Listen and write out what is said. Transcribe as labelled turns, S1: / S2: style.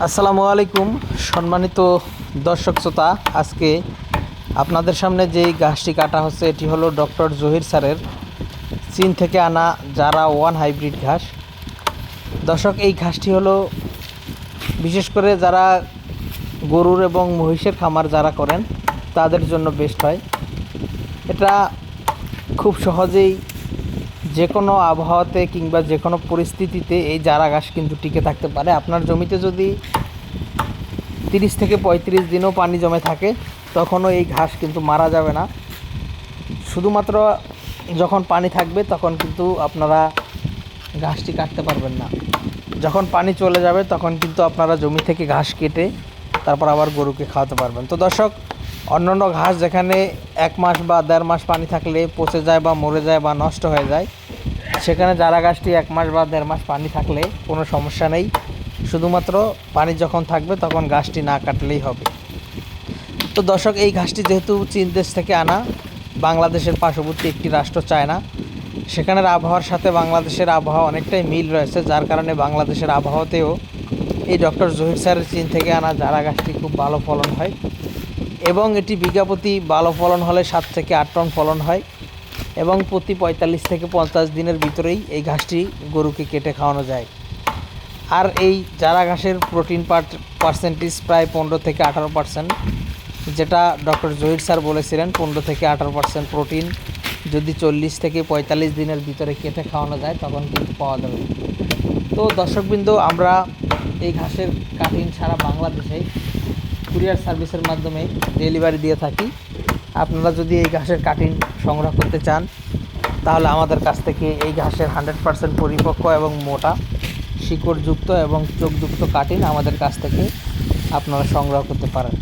S1: আসসালামু আলাইকুম, সম্মানিত দর্শক শ্রোতা। আজকে আপনাদের সামনে যেই ঘাসটি কাটা হচ্ছে, এটি হলো ডক্টর জহির স্যারের চীন থেকে আনা যারা ওয়ান হাইব্রিড ঘাস। দর্শক, এই ঘাসটি হলো বিশেষ করে যারা গরুর এবং মহিষের খামার যারা করেন, তাদের জন্য বেস্ট হয়। এটা খুব সহজেই যে কোনো আবহাওয়াতে কিংবা যে কোনো পরিস্থিতিতে এই চারা ঘাস কিন্তু টিকে থাকতে পারে। আপনার জমিতে যদি তিরিশ থেকে পঁয়ত্রিশ দিনও পানি জমে থাকে, তখনও এই ঘাস কিন্তু মারা যাবে না। শুধুমাত্র যখন পানি থাকবে, তখন কিন্তু আপনারা ঘাসটি কাটতে পারবেন না। যখন পানি চলে যাবে, তখন কিন্তু আপনারা জমি থেকে ঘাস কেটে তারপর আবার গরুকে খাওয়াতে পারবেন। তো দর্শক অন্যান্য ঘাস যেখানে এক মাস বা দেড় মাস পানি থাকলে পচে যায় বা মরে যায় বা নষ্ট হয়ে যায়, সেখানে চারা গাছটি এক মাস বা দেড় মাস পানি থাকলে কোনো সমস্যা নেই। শুধুমাত্র পানি যখন থাকবে তখন গাছটি না কাটলেই হবে। তো দর্শক, এই ঘাসটি যেহেতু চীন দেশ থেকে আনা, বাংলাদেশের পার্শ্ববর্তী একটি রাষ্ট্র চায়না, সেখানের আবহাওয়ার সাথে বাংলাদেশের আবহাওয়া অনেকটাই মিল রয়েছে। যার কারণে বাংলাদেশের আবহাওয়াতেও এই ডক্টর জহির স্যারের চীন থেকে আনা চারা গাছটি খুব ভালো ফলন হয়। এবং এটি বিঘা প্রতি ভালো ফলন হলে সাত থেকে আট টন ফলন হয় এবং প্রতি পঁয়তাল্লিশ থেকে পঞ্চাশ দিনের ভিতরেই এই ঘাসটি গরুকে কেটে খাওয়ানো যায়। আর এই চারা ঘাসের প্রোটিন পার্ট পার্সেন্টেজ প্রায় পনেরো থেকে আঠারো পার্সেন্ট, যেটা ডক্টর জহির স্যার বলেছিলেন, পনেরো থেকে আঠারো পার্সেন্ট প্রোটিন যদি চল্লিশ থেকে পঁয়তাল্লিশ দিনের ভিতরে কেটে খাওয়ানো যায়, তখন কিন্তু পাওয়া যাবে। তো দর্শকবৃন্দ, আমরা এই ঘাসের কাটিং সারা বাংলাদেশে কুরিয়ার সার্ভিসের মাধ্যমে ডেলিভারি দিয়ে থাকি। আপনারা যদি এই ঘাসের কাটিং সংগ্রহ করতে চান, তাহলে আমাদের কাছ থেকে এই ঘাসের হান্ড্রেড পারসেন্ট পরিপক্ক এবং মোটা, শিকড়যুক্ত এবং চোখযুক্ত কাটিং আমাদের কাছ থেকে আপনারা সংগ্রহ করতে পারেন।